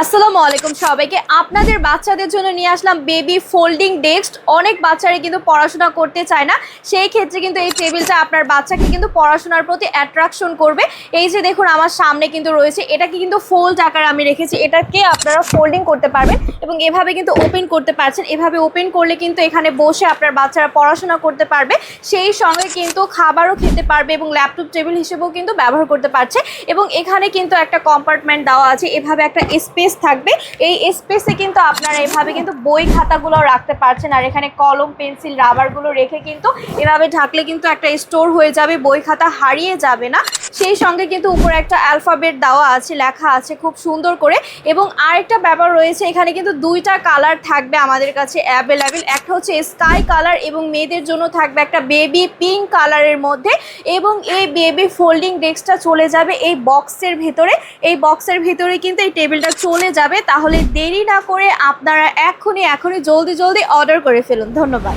আসসালামু আলাইকুম সবাইকে। আপনাদের বাচ্চাদের জন্য নিয়ে আসলাম বেবি ফোল্ডিং ডেস্ক অনেক বাচ্চারা কিন্তু পড়াশোনা করতে চায় না। সেই ক্ষেত্রে কিন্তু এই টেবিলটা আপনার বাচ্চাকে কিন্তু পড়াশোনার প্রতি অ্যাট্রাকশন করবে। এই যে দেখুন, আমার সামনে কিন্তু রয়েছে। এটাকে কিন্তু ফোল্ড আকার আমি রেখেছি। এটাকে আপনারা ফোল্ডিং করতে পারবেন এবং এভাবে কিন্তু ওপেন করতে পারছেন। এভাবে ওপেন করলে কিন্তু এখানে বসে আপনার বাচ্চারা পড়াশোনা করতে পারবে। সেই সঙ্গে কিন্তু খাবারও খেতে পারবে এবং ল্যাপটপ টেবিল হিসেবেও কিন্তু ব্যবহার করতে পারছে। এবং এখানে কিন্তু একটা কম্পার্টমেন্ট দেওয়া আছে। এভাবে একটা স্পেস থাকবে। এই স্পেসে কিন্তু আপনারা এভাবে কিন্তু বই খাতাগুলো রাখতে পারছেন। আর এখানে কলম, পেন্সিল, রাবারগুলো রেখে কিন্তু এভাবে ঢাকলে কিন্তু একটা স্টোর হয়ে যাবে, বই খাতা হারিয়ে যাবে না। সেই সঙ্গে কিন্তু উপরে একটা অ্যালফাবেট দেওয়া আছে, লেখা আছে খুব সুন্দর করে। এবং আরেকটা ব্যাপার রয়েছে, এখানে কিন্তু দুইটা কালার থাকবে আমাদের কাছে অ্যাভেলেবেল একটা হচ্ছে স্কাই কালার এবং মেয়েদের জন্য থাকবে একটা বেবি পিঙ্ক কালারের মধ্যে। এবং এই বেবি ফোল্ডিং ডেস্কটা চলে যাবে এই বক্সের ভেতরে। এই বক্সের ভেতরে কিন্তু এই টেবিলটা চলে যাবে। তাহলে দেরি না করে আপনারা এখনই এখনই জলদি জলদি অর্ডার করে ফেলুন। ধন্যবাদ।